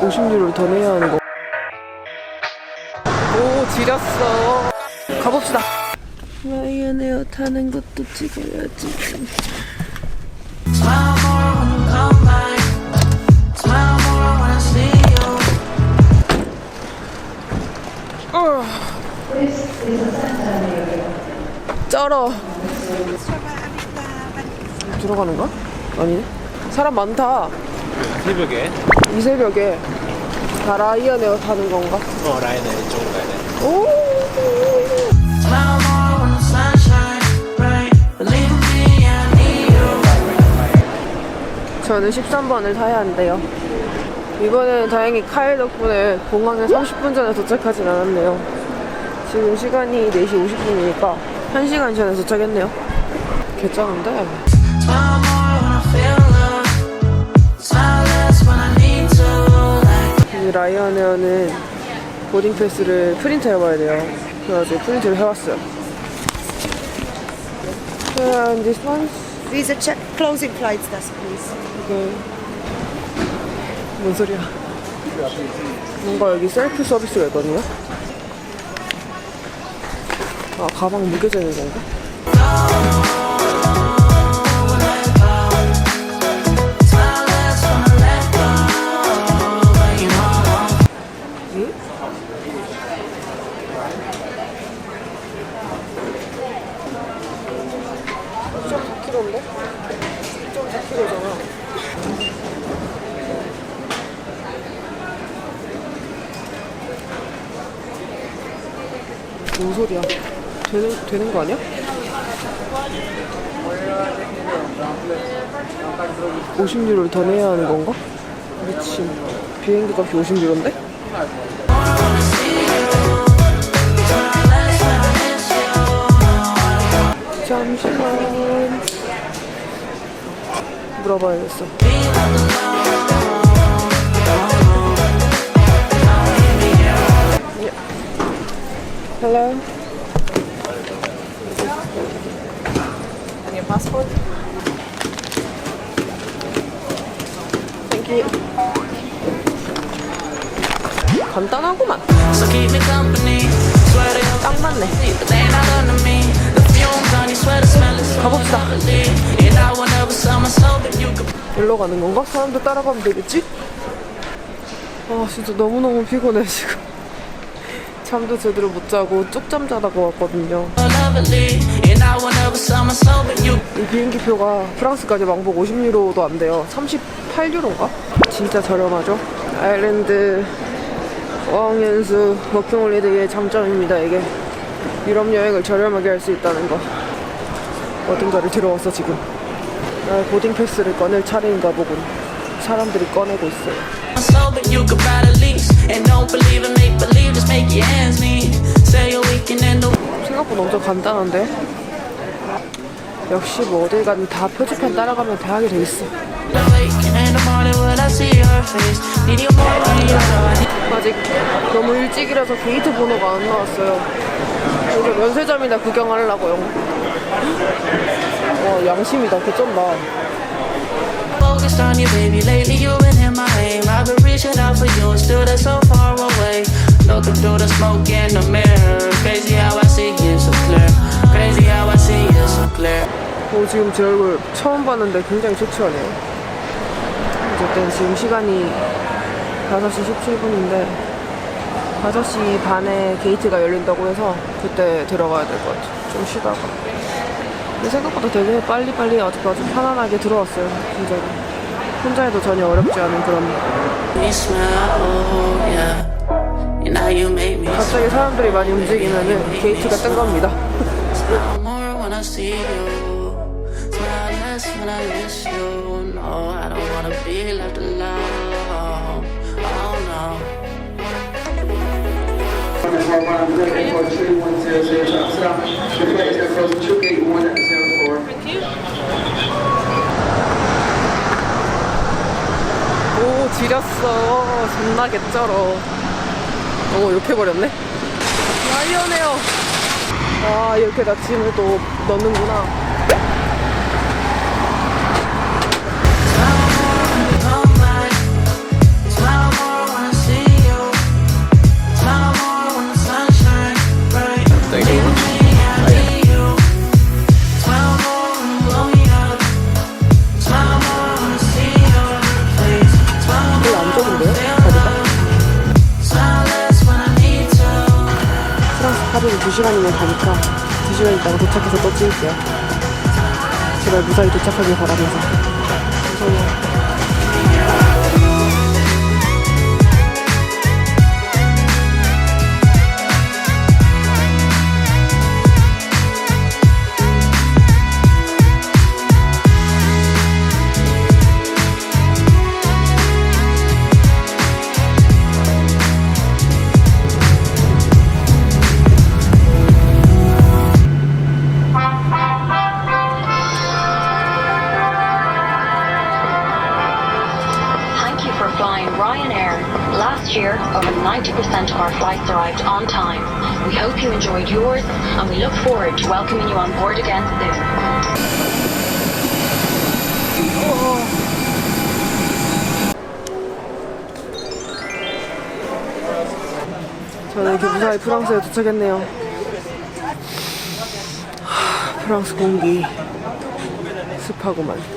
50유로를 더 내야 하는 거. 오, 지렸어. 가봅시다. 라이언에어 타는 것도 찍어야지. You. 쩔어. 들어가는 거야? 아니네. 사람 많다. 새벽에 이 새벽에 다 라이언에어 타는 건가? 어 라인에 이쪽으로 가야 돼. 오. 저는 13번을 타야 한대요. 이번에는 다행히 카일 덕분에 공항에 30분 전에 도착하진 않았네요. 지금 시간이 4시 50분이니까 1시간 전에 도착했네요. 개쩌는데 라이언에어는 보딩 패스를 프린트 해봐야 돼요. 그래가지고 프린트를 해왔어요. And this one? Visa check, closing flights desk, please. 이게 뭔 소리야? 뭔가 여기 셀프 서비스가 있거든요. 아 가방 무게져 있는 건가? 좀 4kg인데? 1.4kg잖아. 뭔 소리야? 되는, 되는 거 아니야? 50유로를 더 내야 하는 건가? 미친. 비행기 값이 50유로인데? 물어봐야겠어. Yeah. Hello. And your passport? Thank you. 간단하구만. So keep me company. Swear to you, 딱 맞네. but they not under me. The fumes on your sweater smell is 가봅시다. 일로 가는 건가? 사람들 따라가면 되겠지? 아 진짜 너무너무 피곤해 지금. 잠도 제대로 못 자고 쪽잠 자다가 왔거든요. 이 비행기 표가 프랑스까지 왕복 50유로도 안 돼요. 38유로인가? 진짜 저렴하죠? 아일랜드 어학연수 워킹홀리데이의 장점입니다 이게. 유럽 여행을 저렴하게 할 수 있다는 거. 어딘가를 들어와서 지금 보딩 패스를 꺼낼 차례인가 보군 사람들이 꺼내고 있어요 생각보다 엄청 간단한데 역시 뭐 어딜 가든 다 표지판 따라가면 대학이 돼 있어 아직 너무 일찍이라서 게이트 번호가 안 나왔어요 그래서 면세점이나 구경하려고요 와 양심이다 개쩐다 focused on you, baby. Lately you've been in my aim. I've been reaching out for you, and still they're so far away. Looking through the smoke in the mirror. Crazy how I see you so clear. Crazy how I see you so clear. 어, 지금 제 얼굴 처음 봤는데 굉장히 초췌하네요 어쨌든 지금 시간이 5시 17분인데 5시 반에 게이트가 열린다고 해서 그때 들어가야 될 것 같아요 좀 쉬다가 생각보다 되게 빨리빨리 아주 아주 편안하게 들어왔어요 진짜로 혼자 해도 전혀 어렵지 않은 그런. 갑자기 사람들이 많이 움직이면은 게이트가 뜬 겁니다 존나 개쩔어. 오 욕해버렸네. 라이언에요. 아 이렇게 나 짐을 또 넣는구나 2시간이면 가니까 2시간 있다가 도착해서 또 찍을게요. 제발 무사히 도착하길 바라면서. 무서워. 90% of our flights arrived on time. We hope you enjoyed yours, and we look forward to welcoming you on board again soon. 저는 이렇게 무사히 프랑스에 도착했네요. 하, 프랑스 공기 습하구만.